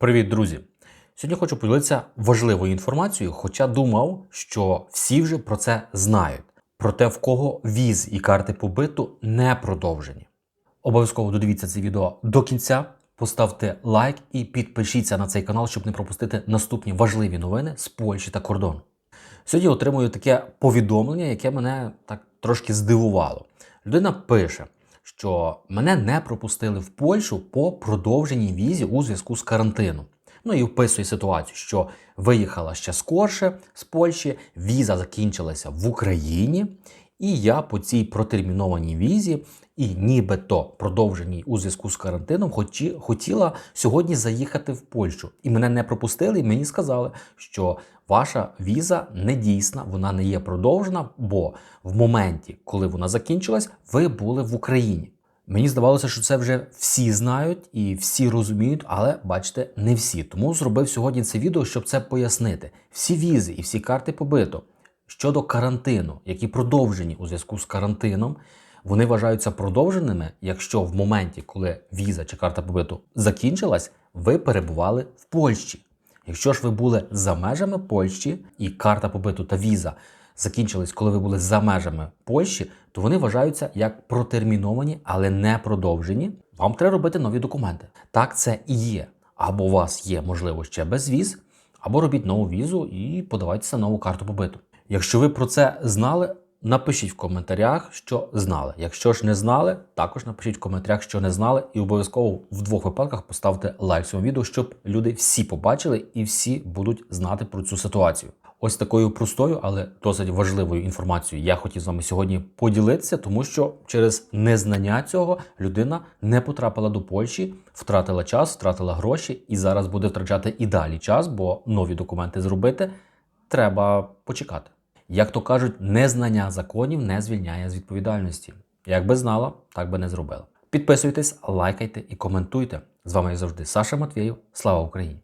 Привіт, друзі! Сьогодні хочу поділитися важливою інформацією, хоча думав, що всі вже про це знають. Про те, в кого віз і карти побиту не продовжені. Обов'язково додивіться це відео до кінця, поставте лайк і підпишіться на цей канал, щоб не пропустити наступні важливі новини з Польщі та кордону. Сьогодні отримую таке повідомлення, яке мене так трошки здивувало. Людина пише, що мене не пропустили в Польщу по продовженій візі у зв'язку з карантином. Ну і вписує ситуацію, що виїхала ще скорше з Польщі, віза закінчилася в Україні, і я по цій протермінованій візі і нібито продовженій у зв'язку з карантином хоті, хотіла сьогодні заїхати в Польщу. І мене не пропустили, і мені сказали, що ваша віза не дійсна, вона не є продовжена, бо в моменті, коли вона закінчилась, ви були в Україні. Мені здавалося, що це вже всі знають і всі розуміють, але бачите, не всі. Тому зробив сьогодні це відео, щоб це пояснити. Всі візи і всі карти побито щодо карантину, які продовжені у зв'язку з карантином, вони вважаються продовженими, якщо в моменті, коли віза чи карта побиту закінчилась, ви перебували в Польщі. Якщо ж ви були за межами Польщі і карта побиту та віза закінчились, коли ви були за межами Польщі, то вони вважаються як протерміновані, але не продовжені. Вам треба робити нові документи. Так це і є. Або у вас є, можливо, ще безвіз, або робіть нову візу і подавайтеся нову карту побиту. Якщо ви про це знали, напишіть в коментарях, що знали. Якщо ж не знали, також напишіть в коментарях, що не знали, і обов'язково в двох випадках поставте лайк цьому відео, щоб люди всі побачили і всі будуть знати про цю ситуацію. Ось такою простою, але досить важливою інформацією я хотів з вами сьогодні поділитися, тому що через незнання цього людина не потрапила до Польщі, втратила час, втратила гроші і зараз буде втрачати і далі час, бо нові документи зробити треба почекати. Як то кажуть, незнання законів не звільняє з відповідальності. Якби знала, так би не зробила. Підписуйтесь, лайкайте і коментуйте. З вами завжди Саша Матвєєв. Слава Україні!